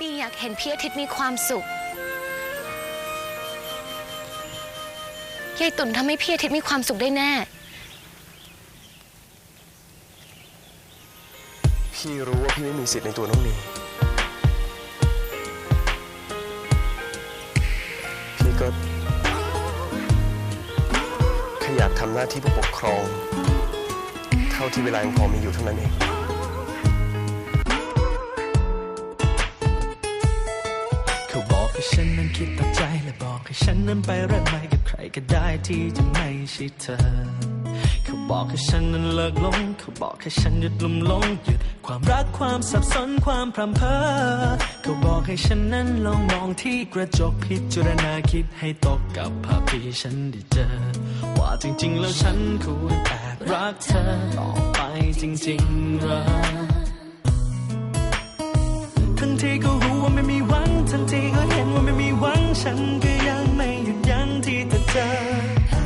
นี่อยากเห็นพี่อาทิตย์มีความสุขยายตุ่นทำให้พี่อาทิตย์มีความสุขได้แน่ พี่รู้ว่าพี่ไม่มีสิทธิ์ในตัวน้องนีพี่ก็แค่อยากทำหน้าที่ผู้ปกครอง เท่าที่เวลายังพอมีอยู่เท่านั้นเอง ให้ฉันนั้นคิดตัดใจและบอกให้ฉันนั้นไปเริ่มใหม่กับใครก็ได้ที่จะไม่ใช่เธอ เขาบอกให้ฉันนั้นเลิกลง เขาบอกให้ฉันหยุดลุ่มหลงหยุดความรักความสับสนความพรำเพอเขาบอกให้ฉันนั้นลองมองที่กระจกพิจารณาคิดให้ตกกับภาพที่ฉันได้เจอ ว่าจริงๆแล้วฉันควรแอบรักเธอต่อไปจริงๆหรอทั้งที่ก็ ฉันก็ยังไม่หยุดยั้งที่จะเจอ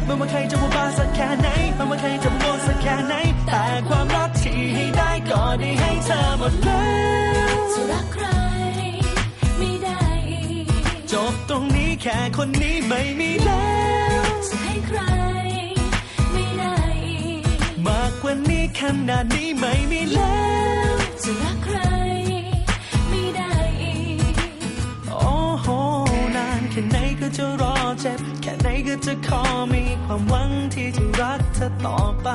ไม่ว่าใครจะว่าบ้าสักแค่ไหนไม่ว่าใครจะโง่สักแค่ไหน แต่ความรักที่ให้ได้ก็ได้ให้เธอหมดแล้วจะรักใครไม่ได้อีกจบตรงนี้แค่คนนี้ไม่มีแล้วจะให้ใครไม่ได้อีกมากกว่านี้ขนาดนี้ไม่มีแล้วจะรักใคร จะรอเจ็บ แค่ไหนก็จะขอมีความหวังที่จะรักเธอต่อไป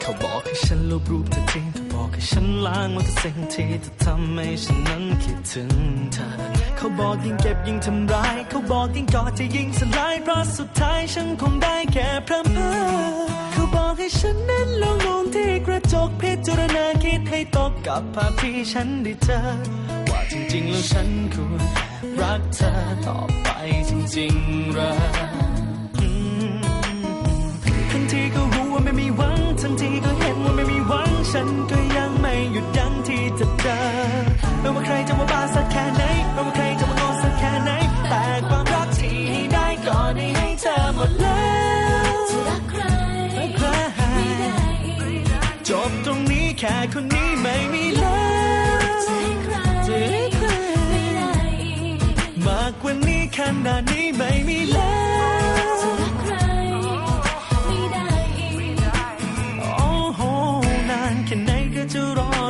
เขาบอกให้ฉันลบรูปเธอทิ้ง ให้ฉันล้างมันสิ่งที่จะทำให้ฉันนั้นคิดถึงเธอ เขาบอกยิ่งเก็บยิ่งทำร้าย เขาบอกยิ่งกอดจะยิ่งสลายเพราะสุดท้ายฉันคงได้แค่พร่ำเพ้อเขาบอกให้ฉันนั้นลองมองที่กระจกพิจารณาคิดให้ตกกับภาพที่ฉันได้เจอ ว่าจริงๆแล้วฉันควรรักเธอต่อไปจริงๆเหร เจอไม่ว่าใครจะว่าบ้าสักแค่ไหนไม่ว่าใครจะว่าโง่สักแค่ไหน แต่ความรักที่ให้ได้ก็ได้ให้เธอหมดแล้วจะรักใครใครไม่ได้อีกจบตรงนี้แค่คนนี้ไม่มีแล้วจะให้ใครจะให้ใครไม่ได้อีกมากกว่านี้ขนาดนี้ไม่มีแล้ว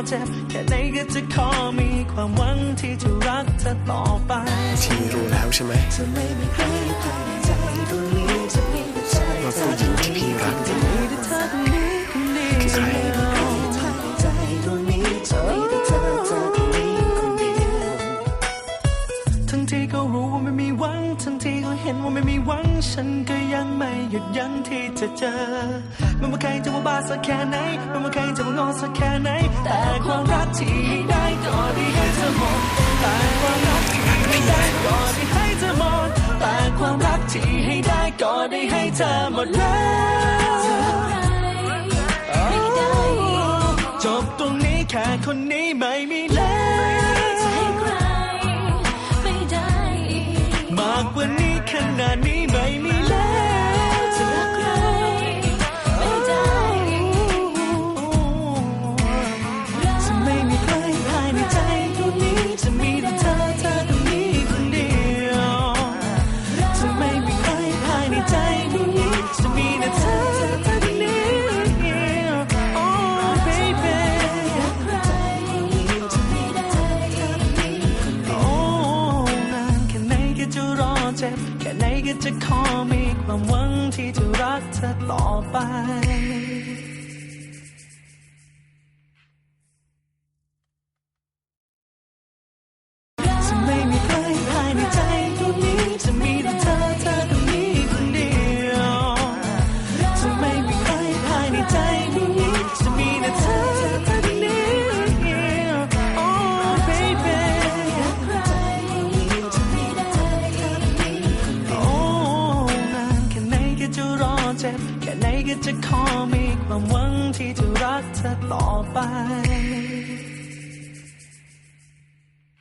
เจ็บแค่ไหนก็จะขอมีความหวังที่จะรักเธอต่อไป ที่รู้แล้วใช่ไหมจะไม่มีใครภายในใจตรงนี้จะมีแต่เธอว่าผู้หญิงที่พี่รักจะมีแต่เธอคนนี้คนเดียวคือใครภายในใจตรงนี้จะมีแต่เธอเธอคนนี้คนเดียวทั้งที่ก็รู้ว่าไม่มีหวังทั้งที่ก็เห็นว่าไม่มีหวัง ฉันก็ยังไม่หยุดยั้งที่จะเจอไม่ว่าใครจะว่าบ้าสักแค่ไหนไม่ว่าใครจะว่างอสักแค่ไหน แต่ความรักที่ให้ได้ก็ได้ให้เธอหมดแต่ความรักที่ให้ได้ก็ได้ให้เธอหมดแต่ความรักที่ให้ได้ก็ได้ให้เธอหมดแล้วจบตรงนี้แค่คนนี้ไม่มีแล้ว เธอต่อไป็บ แค่ไหนก็จะขอมีความหวังที่จะรักเธอต่อไป